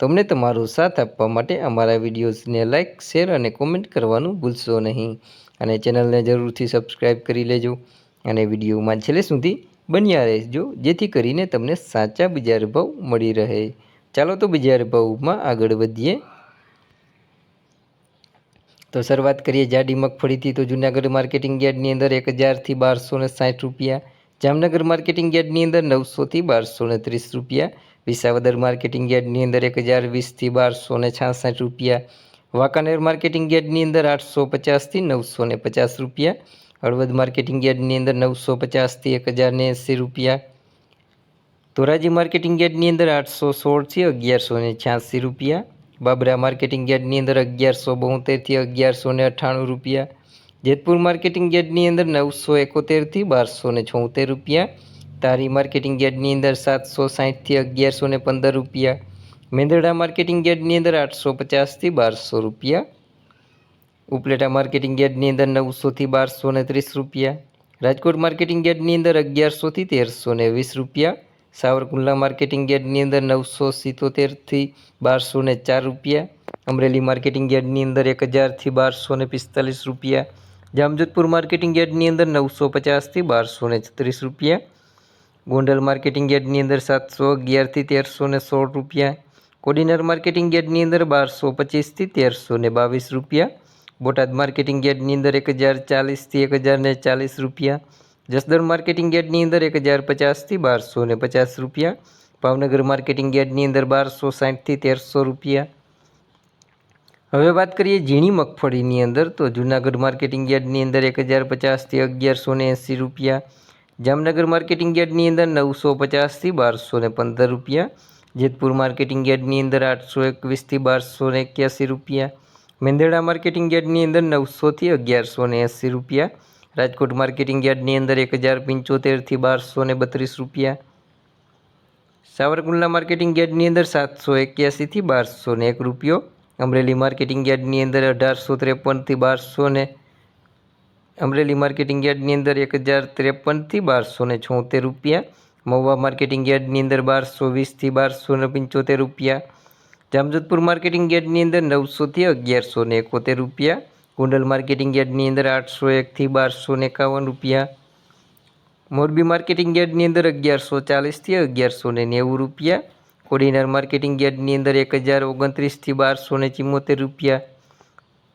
તો અમને તમારો સાથ આપવા માટે અમારા વિડીયોઝને લાઇક શેર અને કોમેન્ટ કરવાનું ભૂલશો નહીં. અને ચેનલને જરૂરથી સબસ્ક્રાઈબ કરી લેજો અને વિડીયોમાં છેલ્લે સુધી બન્યા રહેજો, જેથી કરીને તમને સાચા બજાર ભાવ મળી રહે. ચાલો તો બજાર ભાવમાં આગળ વધીએ. તો શરૂઆત કરીએ જાડી મગફળીથી. તો જૂનાગઢ માર્કેટિંગ યાર્ડની અંદર એક હજારથી બારસો ને સાઠ રૂપિયા, જામનગર માર્કેટિંગ યાર્ડની અંદર નવસોથી બારસો ને ત્રીસ રૂપિયા વિસાવદર માર્કેટિંગ યાર્ડની અંદર એક હજાર વીસથી બારસો ને છાસઠ રૂપિયા. વાંકાનેર માર્કેટિંગ યાર્ડની અંદર આઠસો પચાસથી નવસો ને પચાસ રૂપિયા. હળવદ માર્કેટિંગ યાર્ડની અંદર નવસો પચાસથી એક હજાર ને એંસી રૂપિયા. ધોરાજી માર્કેટિંગ યાર્ડની અંદર આઠસો સોળથી અગિયારસો ને છ્યાસી રૂપિયા. બાબરા માર્કેટિંગ યાર્ડની અંદર અગિયારસો બોતેરથી અગિયારસો ને અઠ્ઠાણું રૂપિયા. જેતપુર માર્કેટિંગ યાર્ડની અંદર નવસો એકોતેરથી બારસો ને છોતેર રૂપિયા. તારી માર્કેટિંગ યાર્ડની અંદર સાતસો સાહીઠથી અગિયારસો ને પંદર રૂપિયા. મેંદરડા માર્કેટિંગ યાર્ડની અંદર આઠસો પચાસથી બારસો રૂપિયા. ઉપલેટા માર્કેટિંગ યાર્ડની અંદર નવસોથી બારસો ને ત્રીસ રૂપિયા. રાજકોટ માર્કેટિંગ યાર્ડની અંદર અગિયારસોથી તેરસો ને વીસ રૂપિયા. સાવરકુંડલા માર્કેટિંગ યાર્ડની અંદર નવસો સિત્તોતેરથી બારસો ને ચાર રૂપિયા. અમરેલી માર્કેટિંગ યાર્ડની અંદર એક હજારથી બારસો ને પિસ્તાલીસ રૂપિયા. જામજોધપુર માર્કેટિંગ યાર્ડની અંદર નવસો પચાસથી બારસો ને છત્રીસ રૂપિયા. ગોંડલ માર્કેટિંગ યાર્ડની અંદર સાતસો અગિયારથી તેરસો ને સોળ રૂપિયા. કોડિનર માર્કેટિંગ યાર્ડની અંદર બારસો પચીસથી તેરસો ને બાવીસ રૂપિયા. બોટાદ માર્કેટિંગ યાર્ડની અંદર એક હજાર ચાલીસથી એક હજાર ને ચાલીસ રૂપિયા. જસદણ માર્કેટિંગ યાર્ડની અંદર એક હજાર પચાસથી બારસો ને પચાસ રૂપિયા. ભાવનગર માર્કેટિંગ યાર્ડની અંદર બારસો સાઠથી તેરસો રૂપિયા. હવે વાત કરીએ ઝીણી મગફળીની અંદર, તો જૂનાગઢ માર્કેટિંગ યાર્ડની અંદર એક હજાર પચાસથી અગિયારસો ને એંસી રૂપિયા. જામનગર માર્કેટિંગ યાર્ડની અંદર નવસો પચાસથી બારસો ને પંદર રૂપિયા, જેતપુર માર્કેટિંગ યાર્ડની અંદર આઠસો એકવીસથી બારસો ને એક્યાસી રૂપિયા, મેંદેડા માર્કેટિંગ યાર્ડની અંદર નવસોથી અગિયારસો ને એંસી રૂપિયા, રાજકોટ માર્કેટિંગ યાર્ડની અંદર એક હજાર પંચોતેરથી બારસો ને બત્રીસ રૂપિયા, સાવરકુંડલા માર્કેટિંગ યાર્ડની અંદર સાતસો એક્યાસીથી બારસો ને એક રૂપિયો, અમરેલી માર્કેટિંગ યાર્ડની અંદર અઢારસો ત્રેપનથી બારસો ને અમરેલી માર્કેટિંગ યાર્ડની અંદર એક હજાર ત્રેપનથી બારસો ને છોતેર રૂપિયા, મહુવા માર્કેટિંગ યાર્ડની અંદર બારસો વીસથી બારસો ને પંચોતેર રૂપિયા, જામજોધપુર માર્કેટિંગ યાર્ડની અંદર નવસોથી અગિયારસો ને એકોતેર રૂપિયા કુંડલ માર્કેટિંગ યાર્ડની અંદર આઠસો એકથી બારસો ને એકાવન રૂપિયા, મોરબી માર્કેટિંગ યાર્ડની અંદર અગિયારસો ચાલીસથી અગિયારસો ને નેવું રૂપિયા, કોડીનાર માર્કેટિંગ યાર્ડની અંદર એક હજાર ઓગણત્રીસથી બારસો ને ચિમ્મોતેર રૂપિયા